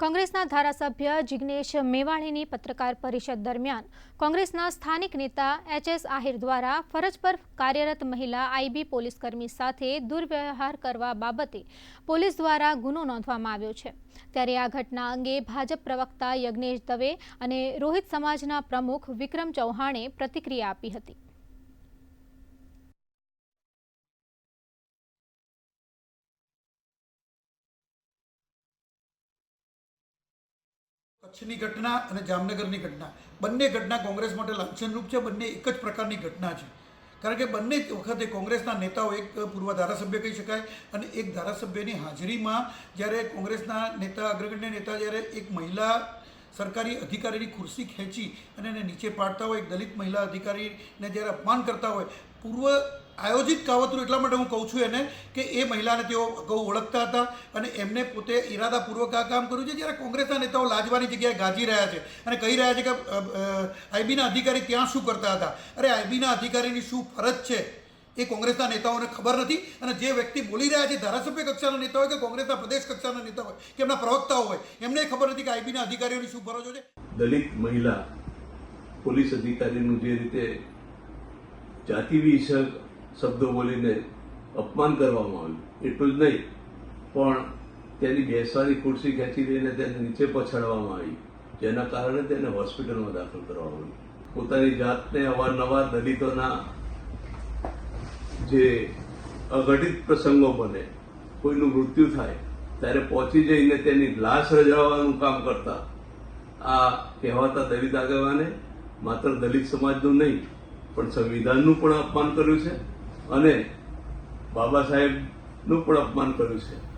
કોંગ્રેસના ધારાસભ્ય જિગ્નેશ મેવાણીની પત્રકાર પરિષદ દરમિયાન કોંગ્રેસના સ્થાનિક નેતા એચએસ આહિર દ્વારા ફરજ પર કાર્યરત મહિલા આઈબી પોલીસકર્મી સાથે દુર્વ્યવહાર કરવા બાબતે પોલીસ દ્વારા ગુનો નોંધવામાં આવ્યો છે. ત્યારે આ ઘટના અંગે ભાજપ પ્રવક્તા યજ્ઞેશ દવે અને રોહિત સમાજના પ્રમુખ વિક્રમ ચૌહાણે પ્રતિક્રિયા આપી હતી. કચ્છની ઘટના અને જામનગરની ઘટના. બંને ઘટના કોંગ્રેસ માટે લાંછનરૂપ છે, બંને એક જ પ્રકારની ઘટના છે. કારણ કે બંને વખતે કોંગ્રેસના નેતાઓ એક પૂર્વ ધારાસભ્ય કહી શકાય અને એક ધારાસભ્યની હાજરીમાં જ્યારે કોંગ્રેસના નેતા, અગ્રગણ્ય નેતા જ્યારે એક મહિલા સરકારી અધિકારીની ખુરશી ખેંચી અને એને નીચે પાડતા હોય, એક દલિત મહિલા અધિકારીને જ્યારે અપમાન કરતા હોય, પૂર્વ આયોજિત કાવતરું એટલા માટે હું કહું છું એને કે એ મહિલાને તેઓ અગાઉ ઓળખતા હતા અને એમને પોતે ઇરાદાપૂર્વક આ કામ કર્યું છે. જ્યારે કોંગ્રેસના નેતાઓ લાજવાની જગ્યાએ ગાજી રહ્યા છે અને કહી રહ્યા છે કે આઈબીના અધિકારી ત્યાં શું કરતા હતા? અરે આઈબીના અધિકારીની શું ફરજ છે? એ કોંગ્રેસના નેતાઓને ખબર નથી અને જે વ્યક્તિ બોલી રહ્યા છે, ધારાસભ્ય કક્ષાના નેતા હોય કે કોંગ્રેસના પ્રદેશ કક્ષાના નેતા હોય કે એમના પ્રવક્તાઓ હોય, એમને ખબર નથી કે આઈબીના અધિકારીઓની શું ફરજો છે? દલિત મહિલા પોલીસ અધિકારીનું જે રીતે જાતિ વિષયક શબ્દો બોલીને અપમાન કરવામાં આવ્યું. એટલું જ નહીં, પણ તેની બેસવાની ખુરશી ખેંચી લઈને તેને નીચે પછાડવામાં આવી, જેના કારણે તેને હોસ્પિટલમાં દાખલ કરવામાં આવી પોતાની જાતને અવારનવાર દલિતોના જે અઘટિત પ્રસંગો બને, કોઈનું મૃત્યુ થાય, ત્યારે પહોંચી જઈને તેની લાશ રજાવવાનું કામ કરતા, આ કહેવાતા દલિત આગેવાને માત્ર દલિત સમાજનું નહીં, પણ સંવિધાનનું પણ અપમાન કર્યું છે. અને બાબા સાહેબનું પણ અપમાન કર્યું છે.